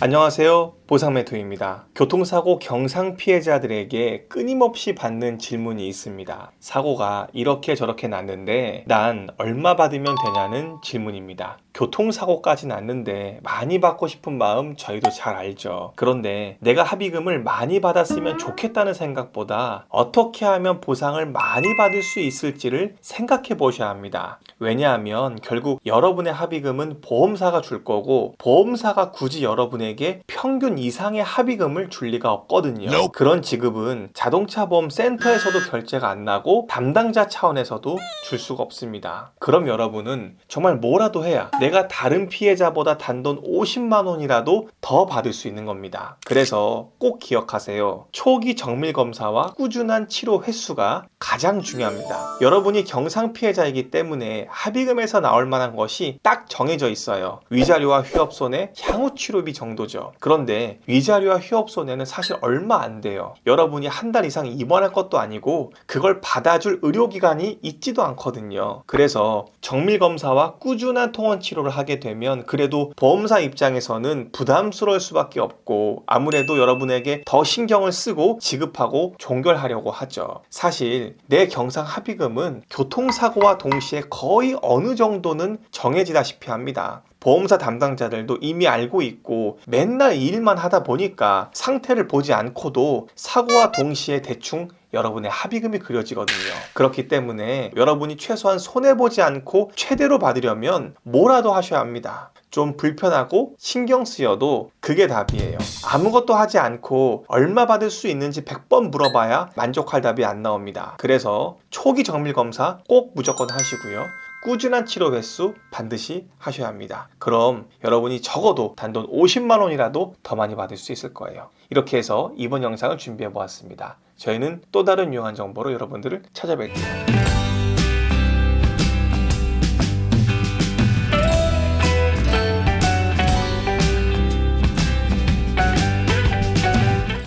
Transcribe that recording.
안녕하세요. 보상 매토입니다. 교통사고 경상 피해자들에게 끊임없이 받는 질문이 있습니다. 사고가 이렇게 저렇게 났는데 난 얼마 받으면 되냐는 질문입니다. 교통사고까지 났는데 많이 받고 싶은 마음 저희도 잘 알죠. 그런데 내가 합의금을 많이 받았으면 좋겠다는 생각보다 어떻게 하면 보상을 많이 받을 수 있을지를 생각해 보셔야 합니다. 왜냐하면 결국 여러분의 합의금은 보험사가 줄 거고 보험사가 굳이 여러분에게 평균 이상의 합의금을 줄 리가 없거든요. Nope. 그런 지급은 자동차 보험 센터에서도 결제가 안 나고 담당자 차원에서도 줄 수가 없습니다. 그럼 여러분은 정말 뭐라도 해야 내가 다른 피해자보다 단돈 50만 원이라도 더 받을 수 있는 겁니다. 그래서 꼭 기억하세요. 초기 정밀 검사와 꾸준한 치료 횟수가 가장 중요합니다. 여러분이 경상 피해자이기 때문에 합의금에서 나올 만한 것이 딱 정해져 있어요. 위자료와 휴업손해, 향후 치료비 정도죠. 그런데 위자료와 휴업 손해는 사실 얼마 안 돼요. 여러분이 한 달 이상 입원할 것도 아니고 그걸 받아줄 의료기관이 있지도 않거든요. 그래서 정밀 검사와 꾸준한 통원 치료를 하게 되면 그래도 보험사 입장에서는 부담스러울 수밖에 없고 아무래도 여러분에게 더 신경을 쓰고 지급하고 종결하려고 하죠. 사실 내 경상 합의금은 교통사고와 동시에 거의 어느 정도는 정해지다시피 합니다. 보험사 담당자들도 이미 알고 있고 맨날 이 일만 하다 보니까 상태를 보지 않고도 사고와 동시에 대충 여러분의 합의금이 그려지거든요. 그렇기 때문에 여러분이 최소한 손해보지 않고 최대로 받으려면 뭐라도 하셔야 합니다. 좀 불편하고 신경 쓰여도 그게 답이에요. 아무것도 하지 않고 얼마 받을 수 있는지 100번 물어봐야 만족할 답이 안 나옵니다. 그래서 초기 정밀 검사 꼭 무조건 하시고요. 꾸준한 치료 횟수 반드시 하셔야 합니다. 그럼 여러분이 적어도 단돈 50만 원이라도 더 많이 받을 수 있을 거예요. 이렇게 해서 이번 영상을 준비해 보았습니다. 저희는 또 다른 유용한 정보로 여러분들을 찾아뵐게요.